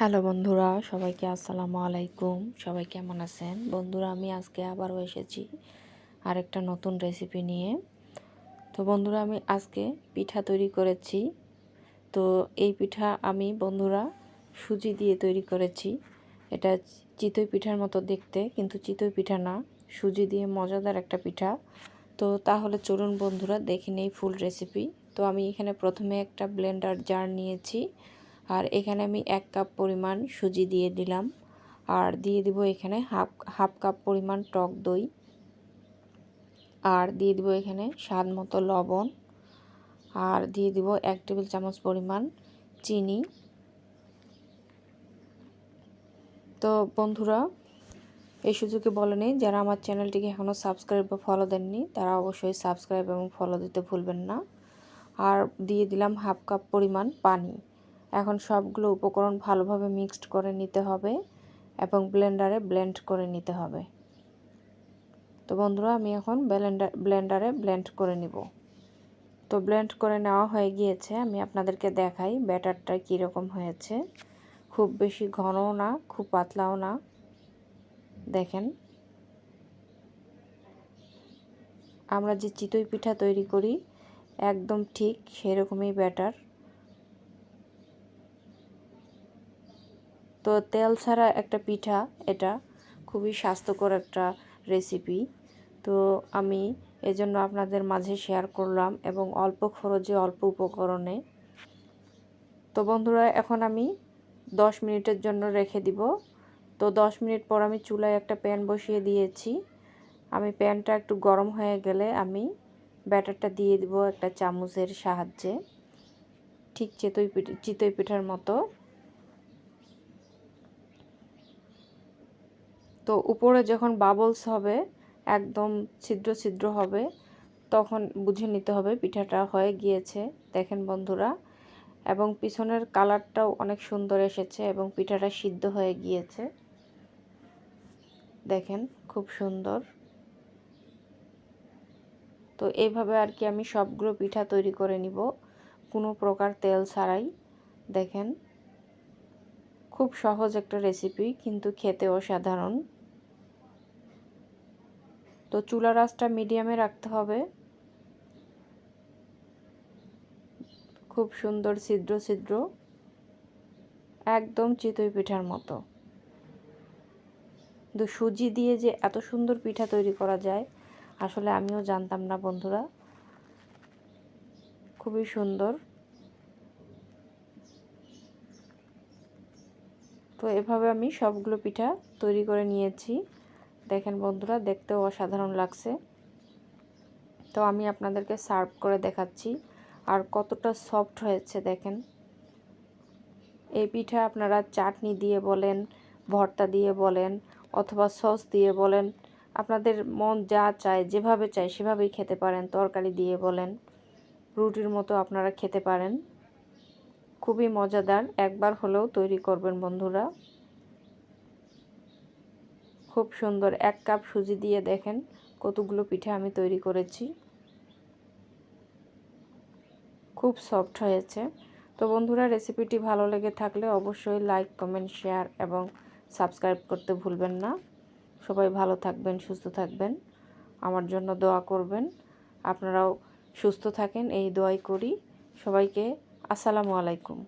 Hello বন্ধুরা, সবাইকে আসসালামু আলাইকুম। সবাই কেমন আছেন? বন্ধুরা, আমি আজকে আবারও এসেছি আরেকটা নতুন রেসিপি নিয়ে। তো বন্ধুরা, আমি আজকে পিঠা তৈরি করেছি। তো এই পিঠা আমি বন্ধুরা সুজি দিয়ে তৈরি করেছি। এটা চিতই পিঠার মতো দেখতে, কিন্তু চিতই পিঠা না। সুজি দিয়ে মজাদার একটা পিঠা। তো তাহলে চলুন বন্ধুরা, দেখে নেই ফুল রেসিপি তো আমি এখানে প্রথমে একটা ব্লেন্ডার জার নিয়েছি। আর এখানে আমি এক কাপ পরিমাণ সুজি দিয়ে দিলাম। আর দিয়ে দিব এখানে হাফ হাফ কাপ পরিমাণ টক দই। আর দিয়ে দিব এখানে স্বাদ মতো লবণ। আর দিয়ে দিব এক টেবিল চামচ পরিমাণ চিনি। তো বন্ধুরা, এই সুযোগে বলে নেই, যারা আমার চ্যানেলটিকে এখনও সাবস্ক্রাইব বা ফলো দেননি, তারা অবশ্যই সাবস্ক্রাইব এবং ফলো দিতে ভুলবেন না। আর দিয়ে দিলাম হাফ কাপ পরিমাণ পানি। এখন সবগুলো উপকরণ ভালোভাবে মিক্সড করে নিতে হবে এবং ব্লেন্ডারে ব্লেন্ড করে নিতে হবে। তো বন্ধুরা, আমি এখন ব্লেন্ডার ব্লেন্ডারে ব্লেন্ড করে নিব। তো ব্লেন্ড করে নেওয়া হয়ে গিয়েছে। আমি আপনাদেরকে দেখাই ব্যাটারটা কীরকম হয়েছে। খুব বেশি ঘনও না, খুব পাতলাও না। দেখেন। আমরা যে চিতই পিঠা তৈরি করি, একদম ঠিক সেরকমই ব্যাটার। তো তেল ছাড়া একটা পিঠা, এটা খুবই স্বাস্থ্যকর একটা রেসিপি তো আমি এজন্য আপনাদের মাঝে শেয়ার করলাম এবং অল্প খরচে, অল্প উপকরণে। তো বন্ধুরা, এখন আমি 10 মিনিটের জন্য রেখে দিব। তো 10 মিনিট পর আমি চুলায় একটা প্যান বসিয়ে দিয়েছি। আমি প্যানটা একটু গরম হয়ে গেলে আমি ব্যাটারটা দিয়ে দিব একটা চামচের সাহায্যে। ঠিক চিতই পিঠা, চিতই পিঠার মতো। তো উপরে যখন বাবলস হবে, একদম ছিদ্র ছিদ্র হবে, তখন বুঝে নিতে হবে পিঠাটা হয়ে গিয়েছে, দেখেন বন্ধুরা। এবং পিছনের কালারটাও অনেক সুন্দর এসেছে এবং পিঠাটা সিদ্ধ হয়ে গিয়েছে। দেখেন, খুব সুন্দর। তো এইভাবে আর কি আমি সবগুলো পিঠা তৈরি করে নিব, কোনো প্রকার তেল ছাড়াই। দেখেন, খুব সহজ একটা রেসিপি কিন্তু খেতে অসাধারণ। তো চুলা রাসটা মিডিয়ামে রাখতে হবে। খুব সুন্দর ছিদ্র ছিদ্র। একদম চিতই পিঠার মতো। কিন্তু সুজি দিয়ে যে এত সুন্দর পিঠা তৈরি করা যায়, আসলে আমিও জানতাম না বন্ধুরা। খুবই সুন্দর। তো এভাবে আমি সবগুলো পিঠা তৈরি করে নিয়েছি। দেখেন বন্ধুরা, দেখতেও অসাধারণ লাগছে। তো আমি আপনাদেরকে সার্ভ করে দেখাচ্ছি আর কতটা সফট হয়েছে দেখেন। এই পিঠা আপনারা চাটনি দিয়ে বলেন, ভর্তা দিয়ে বলেন অথবা সস দিয়ে বলেন, আপনাদের মন যা চায়, যেভাবে চায় সেভাবেই খেতে পারেন, তরকারি দিয়ে বলেন, রুটির মতো আপনারা খেতে পারেন। খুবই মজাদার, একবার হলেও তৈরি করবেন বন্ধুরা। খুব সুন্দর। এক কাপ সুজি দিয়ে দেখেন কতগুলো পিঠা আমি তৈরি করেছি। খুব সফট হয়েছে। তো বন্ধুরা, রেসিপিটি ভালো লেগে থাকলে অবশ্যই লাইক, কমেন্ট, শেয়ার এবং সাবস্ক্রাইব করতে ভুলবেন না। সবাই ভালো থাকবেন, সুস্থ থাকবেন। আমার জন্য দোয়া করবেন। আপনারাও সুস্থ থাকেন, এই দোয়াই করি। সবাইকে আসসালামু আলাইকুম।